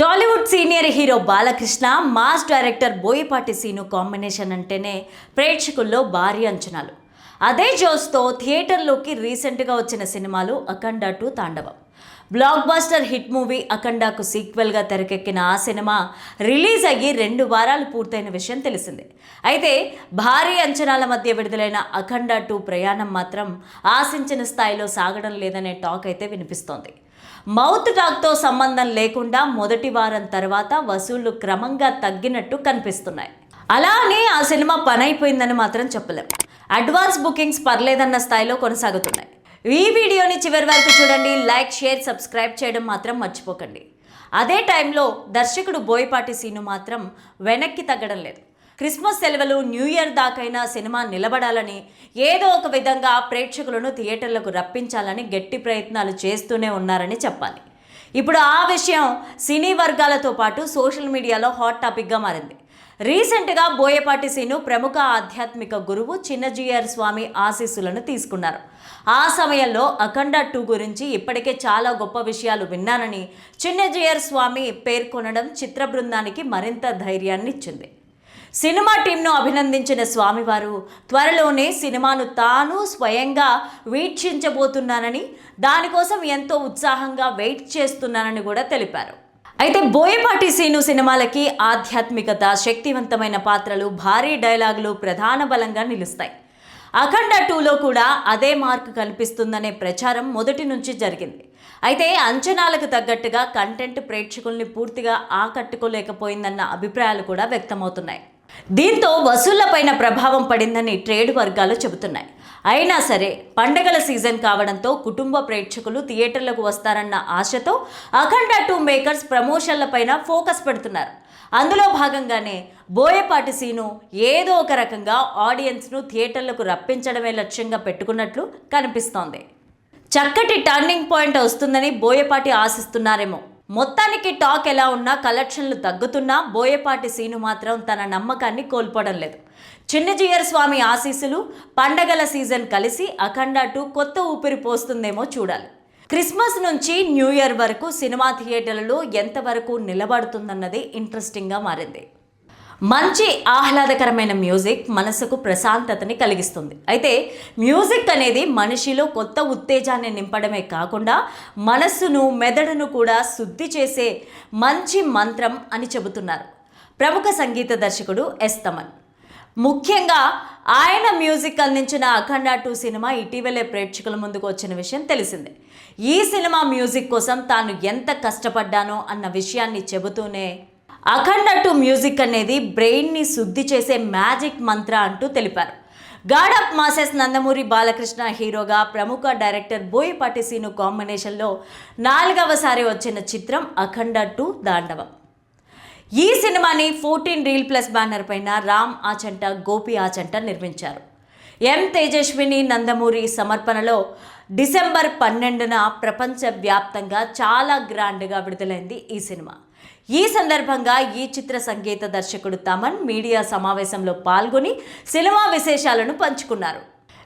Tollywood senior hero Balakrishna mass director Boyapati Seenu combination అంటేనే ప్రేక్షకుల్లో భారీ అంచనాలు. అదే జోస్తో థియేటర్లోకి రీసెంట్గా వచ్చిన సినిమాలు Akhanda two Thandavam. Blockbuster hit movie అఖండాకు సీక్వెల్గా తెరకెక్కిన ఆ సినిమా రిలీజ్ అయ్యి రెండు వారాలు పూర్తయిన విషయం తెలిసిందే. అయితే భారీ అంచనాల మధ్య విడుదలైన అఖండ టూ ప్రయాణం మాత్రం ఆశించిన స్థాయిలో సాగడం లేదనే టాక్ అయితే వినిపిస్తోంది. మౌత్ డాగ్తో సంబంధం లేకుండా మొదటి వారం తర్వాత వసూళ్ళు క్రమంగా తగ్గినట్టు కనిపిస్తున్నాయి. అలా అని ఆ సినిమా పని అయిపోయిందని మాత్రం చెప్పలేం. అడ్వాన్స్ బుకింగ్స్ పర్లేదన్న స్థాయిలో కొనసాగుతున్నాయి. ఈ వీడియోని చివరి వరకు చూడండి. లైక్ షేర్ సబ్స్క్రైబ్ చేయడం మాత్రం మర్చిపోకండి. అదే టైంలో దర్శకుడు బోయపాటి సీను మాత్రం వెనక్కి తగ్గడం లేదు. క్రిస్మస్ సెలవులు న్యూ ఇయర్ దాకైనా సినిమా నిలబడాలని ఏదో ఒక విధంగా ప్రేక్షకులను థియేటర్లకు రప్పించాలని గట్టి ప్రయత్నాలు చేస్తూనే ఉన్నారని చెప్పాలి. ఇప్పుడు ఆ విషయం సినీ వర్గాలతో పాటు సోషల్ మీడియాలో హాట్ టాపిక్గా మారింది. రీసెంట్గా బోయపాటి సీను ప్రముఖ ఆధ్యాత్మిక గురువు చిన్నజీఆర్ స్వామి ఆశీస్సులను తీసుకున్నారు. ఆ సమయంలో అఖండ టూ గురించి ఇప్పటికే చాలా గొప్ప విషయాలు విన్నానని చిన్నజీఆర్ స్వామి పేర్కొనడం చిత్ర బృందానికి మరింత ధైర్యాన్ని ఇచ్చింది సినిమా టీంను అభినందించిన స్వామివారు త్వరలోనే సినిమాను తాను స్వయంగా వీక్షించబోతున్నానని దానికోసం ఎంతో ఉత్సాహంగా వెయిట్ చేస్తున్నానని కూడా తెలిపారు. అయితే బోయపాటి సీను సినిమాలకి ఆధ్యాత్మికత శక్తివంతమైన పాత్రలు భారీ డైలాగులు ప్రధాన బలంగా నిలుస్తాయి. అఖండ టూలో కూడా అదే మార్క్ కనిపిస్తుందనే ప్రచారం మొదటి నుంచి జరిగింది. అయితే అంచనాలకు తగ్గట్టుగా కంటెంట్ ప్రేక్షకుల్ని పూర్తిగా ఆకట్టుకోలేకపోయిందన్న అభిప్రాయాలు కూడా వ్యక్తమవుతున్నాయి. దీంతో వసూళ్ళపైన ప్రభావం పడిందని ట్రేడ్ వర్గాలు చెబుతున్నాయి. అయినా సరే పండగల సీజన్ కావడంతో కుటుంబ ప్రేక్షకులు థియేటర్లకు వస్తారన్న ఆశతో అఖండ టూ మేకర్స్ ప్రమోషన్లపైన ఫోకస్ పెడుతున్నారు. అందులో భాగంగానే బోయపాటి సీను ఏదో ఒక రకంగా ఆడియన్స్ను థియేటర్లకు రప్పించడమే లక్ష్యంగా పెట్టుకున్నట్లు కనిపిస్తోంది. చక్కటి టర్నింగ్ పాయింట్ వస్తుందని బోయపాటి ఆశిస్తున్నారేమో. మొత్తానికి టాక్ ఎలా ఉన్నా కలెక్షన్లు తగ్గుతున్నా బోయపాటి సీను మాత్రం తన నమ్మకాన్ని కోల్పోవడం లేదు. చిన్నజీయర్ స్వామి ఆశీస్సులు పండగల సీజన్ కలిసి అఖండ టూ కొత్త ఊపిరి పోస్తుందేమో చూడాలి. క్రిస్మస్ నుంచి న్యూ ఇయర్ వరకు సినిమా థియేటర్లలో ఎంతవరకు నిలబడుతుందన్నది ఇంట్రెస్టింగ్గా మారింది. మంచి ఆహ్లాదకరమైన మ్యూజిక్ మనసుకు ప్రశాంతతని కలిగిస్తుంది. అయితే మ్యూజిక్ అనేది మనిషిలో కొత్త ఉత్తేజాన్ని నింపడమే కాకుండా మనస్సును మెదడును కూడా శుద్ధి చేసే మంచి మంత్రం అని చెబుతున్నారు. ప్రముఖ సంగీత దర్శకుడు ఎస్ తమన్. ముఖ్యంగా ఆయన మ్యూజిక్ అందించిన అఖండ టూ సినిమా ఇటీవలే ప్రేక్షకుల ముందుకు వచ్చిన విషయం తెలిసిందే. ఈ సినిమా మ్యూజిక్ కోసం తాను ఎంత కష్టపడ్డానో అన్న విషయాన్ని చెబుతూనే అఖండ టు మ్యూజిక్ అనేది బ్రెయిన్ని శుద్ధి చేసే మ్యాజిక్ మంత్ర అంటూ తెలిపారు. God of masses Nandamuri Balakrishna హీరోగా ప్రముఖ డైరెక్టర్ బోయపాటి సీను కాంబినేషన్లో నాలుగవసారి వచ్చిన చిత్రం అఖండ టు దాండవం ఈ సినిమాని ఫోర్టీన్ రీల్ ప్లస్ బ్యానర్ పైన రామ్ ఆచంట గోపి ఆచంట నిర్మించారు. ఎం తేజస్విని నందమూరి సమర్పణలో డిసెంబర్ పన్నెండున ప్రపంచవ్యాప్తంగా చాలా గ్రాండ్గా విడుదలైంది ఈ సినిమా. ఈ సందర్భంగా ఈ చిత్ర సంగీత దర్శకుడు తమన్ మీడియా సమావేశంలో పాల్గొని సినిమా విశేషాలను పంచుకున్నారు.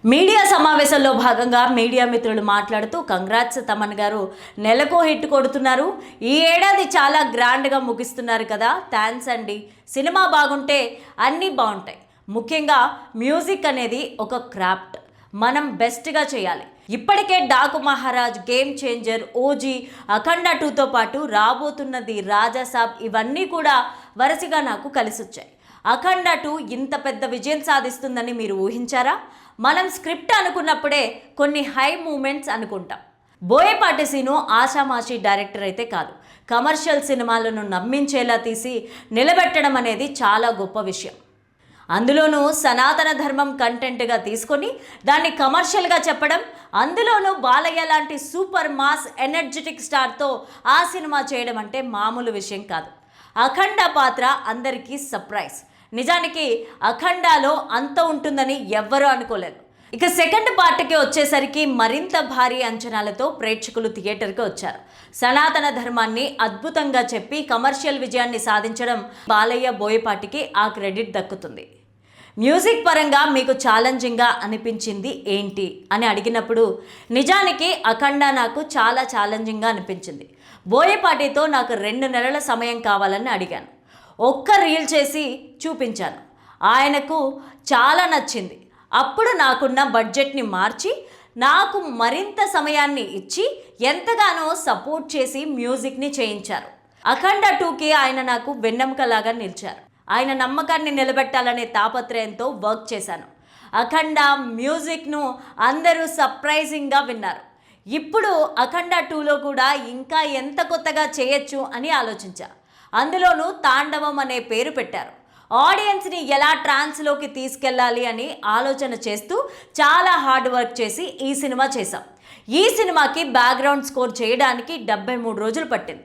మీడియా సమావేశంలో భాగంగా మీడియా మిత్రులు మాట్లాడుతూ కంగ్రాట్స్ తమన్ గారు నెలకో హిట్ కొడుతున్నారు. ఈ ఏడాది చాలా గ్రాండ్గా ముగిస్తున్నారు కదా. థ్యాంక్స్ అండి. సినిమా బాగుంటే అన్నీ బాగుంటాయి. ముఖ్యంగా మ్యూజిక్ అనేది ఒక క్రాఫ్ట్. మనం బెస్ట్గా చేయాలి. ఇప్పటికే Daaku Maharaj game changer OG Akhanda టూతో పాటు రాబోతున్నది రాజాసాబ్ ఇవన్నీ కూడా వరుసగా నాకు కలిసొచ్చాయి. అఖండ టూ ఇంత పెద్ద విజయం సాధిస్తుందని మీరు ఊహించారా? మనం స్క్రిప్ట్ అనుకున్నప్పుడే కొన్ని హై మూమెంట్స్ అనుకుంటాం. బోయపాటి సీను ఆషామాషి డైరెక్టర్ అయితే కాదు. కమర్షియల్ సినిమాలను నమ్మించేలా తీసి నిలబెట్టడం అనేది చాలా గొప్ప విషయం. అందులోనూ సనాతన ధర్మం కంటెంట్గా తీసుకొని దాన్ని కమర్షియల్గా చెప్పడం అందులోనూ బాలయ్య లాంటి సూపర్ మాస్ ఎనర్జెటిక్ స్టార్తో ఆ సినిమా చేయడం అంటే మామూలు విషయం కాదు. అఖండ పాత్ర అందరికీ సర్ప్రైజ్ నిజానికి అఖండాలో అంత ఉంటుందని ఎవ్వరూ అనుకోలేదు. ఇక సెకండ్ పార్ట్కి వచ్చేసరికి మరింత భారీ అంచనాలతో ప్రేక్షకులు థియేటర్కి వచ్చారు. సనాతన ధర్మాన్ని అద్భుతంగా చెప్పి కమర్షియల్ విజయాన్ని సాధించడం బాలయ్య బోయపాటికి ఆ క్రెడిట్ దక్కుతుంది. మ్యూజిక్ పరంగా మీకు ఛాలెంజింగ్గా అనిపించింది ఏంటి? అని అడిగినప్పుడు నిజానికి అఖండ నాకు చాలా ఛాలెంజింగ్గా అనిపించింది. బోయపాటితో నాకు రెండు నెలల సమయం కావాలని అడిగాను. ఒక్క రీల్ చేసి చూపించాను. ఆయనకు చాలా నచ్చింది. అప్పుడు నాకున్న బడ్జెట్ని మార్చి నాకు మరింత సమయాన్ని ఇచ్చి ఎంతగానో సపోర్ట్ చేసి మ్యూజిక్ని చేయించారు. అఖండ టూకి ఆయన నాకు వెన్నెముకలాగా నిలిచారు. ఆయన నమ్మకాన్ని నిలబెట్టాలనే తాపత్రయంతో వర్క్ చేశాను. అఖండ మ్యూజిక్ను అందరూ సర్ప్రైజింగ్గా విన్నారు. ఇప్పుడు అఖండ టూలో కూడా ఇంకా ఎంత కొత్తగా చేయొచ్చు అని ఆలోచించా. అందులోనూ తాండవం అనే పేరు పెట్టారు. ఆడియన్స్ని ఎలా ట్రాన్స్లోకి తీసుకెళ్ళాలి అని ఆలోచన చేస్తూ చాలా హార్డ్ వర్క్ చేసి ఈ సినిమా చేశాం. ఈ సినిమాకి బ్యాక్గ్రౌండ్ స్కోర్ చేయడానికి డెబ్బై మూడు రోజులు పట్టింది.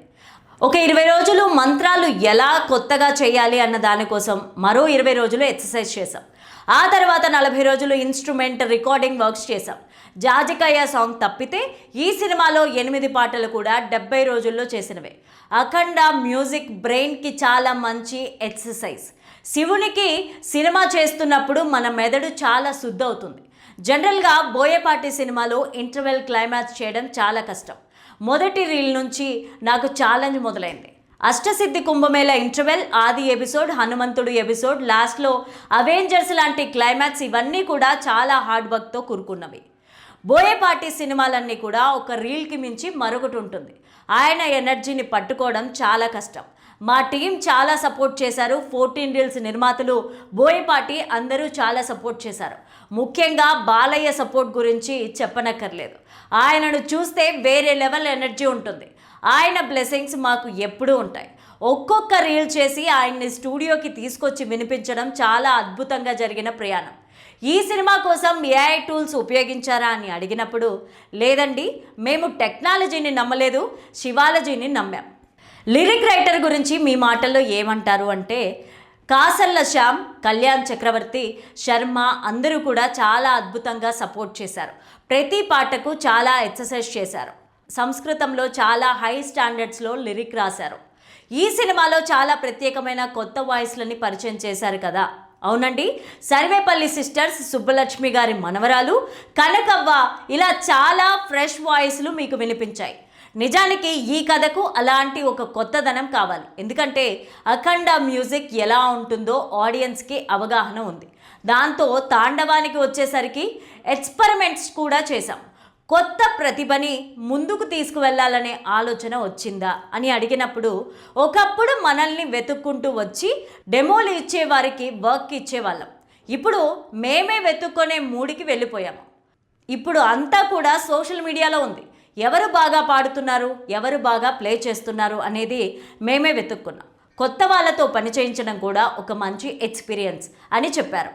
ఒక ఇరవై రోజులు మంత్రాలు ఎలా కొత్తగా చేయాలి అన్న దానికోసం మరో ఇరవై రోజులు ఎక్సర్సైజ్ చేశాం. ఆ తర్వాత నలభై రోజులు ఇన్స్ట్రుమెంట్ రికార్డింగ్ వర్క్స్ చేశాం. జాజికాయ సాంగ్ తప్పితే ఈ సినిమాలో ఎనిమిది పాటలు కూడా డెబ్బై రోజుల్లో చేసినవే. అఖండ మ్యూజిక్ బ్రెయిన్కి చాలా మంచి ఎక్సర్సైజ్. శివునికి సినిమా చేస్తున్నప్పుడు మన మెదడు చాలా శుద్ధవుతుంది. జనరల్గా బోయపాటి సినిమాలో ఇంటర్వెల్ క్లైమాక్స్ చేయడం చాలా కష్టం. మొదటి రీల్ నుంచి నాకు ఛాలెంజ్ మొదలైంది. అష్టసిద్ధి కుంభమేళ ఇంటర్వెల్ ఆది ఎపిసోడ్ హనుమంతుడు ఎపిసోడ్ లాస్ట్లో అవెంజర్స్ లాంటి క్లైమాక్స్ ఇవన్నీ కూడా చాలా హార్డ్ వర్క్తో కూరుకున్నవి బోయపాటి సినిమాలన్నీ కూడా ఒక రీల్కి మించి మరొకటి ఉంటుంది. ఆయన ఎనర్జీని పట్టుకోవడం చాలా కష్టం. మా టీం చాలా సపోర్ట్ చేశారు. ఫోర్టీన్ రీల్స్ నిర్మాతలు బోయపాటి అందరూ చాలా సపోర్ట్ చేశారు. ముఖ్యంగా బాలయ్య సపోర్ట్ గురించి చెప్పనక్కర్లేదు. ఆయనను చూస్తే వేరే లెవెల్ ఎనర్జీ ఉంటుంది. ఆయన బ్లెస్సింగ్స్ మాకు ఎప్పుడూ ఉంటాయి. ఒక్కొక్క రీల్ చేసి ఆయన్ని స్టూడియోకి తీసుకొచ్చి వినిపించడం చాలా అద్భుతంగా జరిగిన ప్రయాణం. ఈ సినిమా కోసం ఏఐ టూల్స్ ఉపయోగించారా అని అడిగినప్పుడు లేదండి మేము టెక్నాలజీని నమ్మలేదు శివాలజీని నమ్మాం. లిరిక్ రైటర్ గురించి మీ మాటల్లో ఏమంటారు అంటే కాసల్ల శ్యామ్ కళ్యాణ్ చక్రవర్తి శర్మ అందరూ కూడా చాలా అద్భుతంగా సపోర్ట్ చేశారు. ప్రతి పాటకు చాలా ఎక్సర్సైజ్ చేశారు. సంస్కృతంలో చాలా హై స్టాండర్డ్స్లో లిరిక్ రాశారు. ఈ సినిమాలో చాలా ప్రత్యేకమైన కొత్త వాయిస్లని పరిచయం చేశారు కదా. అవునండి సర్వేపల్లి సిస్టర్స్ సుబ్బలక్ష్మి గారి మనవరాలు కనకవ్వ ఇలా చాలా ఫ్రెష్ వాయిస్లు మీకు వినిపించాయి. నిజానికి ఈ కథకు అలాంటి ఒక కొత్తదనం కావాలి. ఎందుకంటే అఖండ మ్యూజిక్ ఎలా ఉంటుందో ఆడియన్స్కి అవగాహన ఉంది. దాంతో తాండవానికి వచ్చేసరికి ఎక్స్పెరిమెంట్స్ కూడా చేశాం. కొత్త ప్రతిభని ముందుకు తీసుకువెళ్ళాలనే ఆలోచన వచ్చిందా అని అడిగినప్పుడు ఒకప్పుడు మనల్ని వెతుక్కుంటూ వచ్చి డెమోలు ఇచ్చేవారికి వర్క్ ఇచ్చేవాళ్ళం. ఇప్పుడు మేమే వెతుక్కునే మూడికి వెళ్ళిపోయాము. ఇప్పుడు అంతా కూడా సోషల్ మీడియాలో ఉంది. ఎవరు బాగా పాడుతున్నారు? ఎవరు బాగా ప్లే చేస్తున్నారు? అనేది మేమే వెతుక్కున్నాం. కొత్త వాళ్ళతో పని చేయించడం కూడా ఒక మంచి ఎక్స్పీరియన్స్ అని చెప్పారు.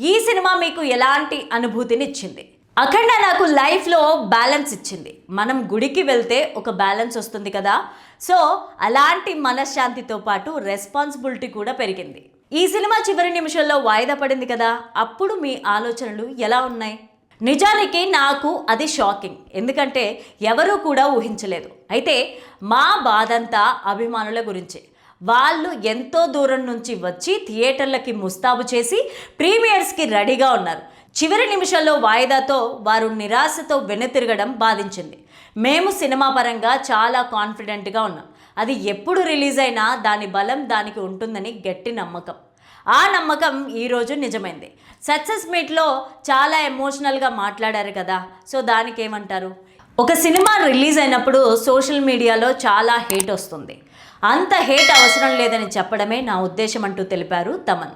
ఈ సినిమా మీకు ఎలాంటి అనుభూతిని ఇచ్చింది అఖండ నాకు లైఫ్లో బ్యాలెన్స్ ఇచ్చింది. మనం గుడికి వెళ్తే ఒక బ్యాలెన్స్ వస్తుంది కదా? సో అలాంటి మనశ్శాంతితో పాటు రెస్పాన్సిబిలిటీ కూడా పెరిగింది. ఈ సినిమా చివరి నిమిషంలో వాయిదా పడింది కదా? అప్పుడు మీ ఆలోచనలు ఎలా ఉన్నాయి? నిజానికి నాకు అది షాకింగ్. ఎందుకంటే ఎవరూ కూడా ఊహించలేదు. అయితే మా బాధంతా అభిమానుల గురించి. వాళ్ళు ఎంతో దూరం నుంచి వచ్చి థియేటర్లకి ముస్తాబు చేసి ప్రీమియర్స్కి రెడీగా ఉన్నారు. చివరి నిమిషంలో వాయిదాతో వారు నిరాశతో వెనుతిరగడం బాధించింది. మేము సినిమా పరంగా చాలా కాన్ఫిడెంట్గా ఉన్నాం. అది ఎప్పుడు రిలీజ్ అయినా దాని బలం దానికి ఉంటుందని గట్టి నమ్మకం. ఆ నమ్మకం ఈరోజు నిజమైంది. సక్సెస్ మీట్లో చాలా ఎమోషనల్గా మాట్లాడారు కదా సో దానికి ఏమంటారు ఒక సినిమా రిలీజ్ అయినప్పుడు సోషల్ మీడియాలో చాలా హేట్ వస్తుంది. అంత హేట్ అవసరం లేదని చెప్పడమే నా ఉద్దేశం అంటూ తెలిపారు తమన్.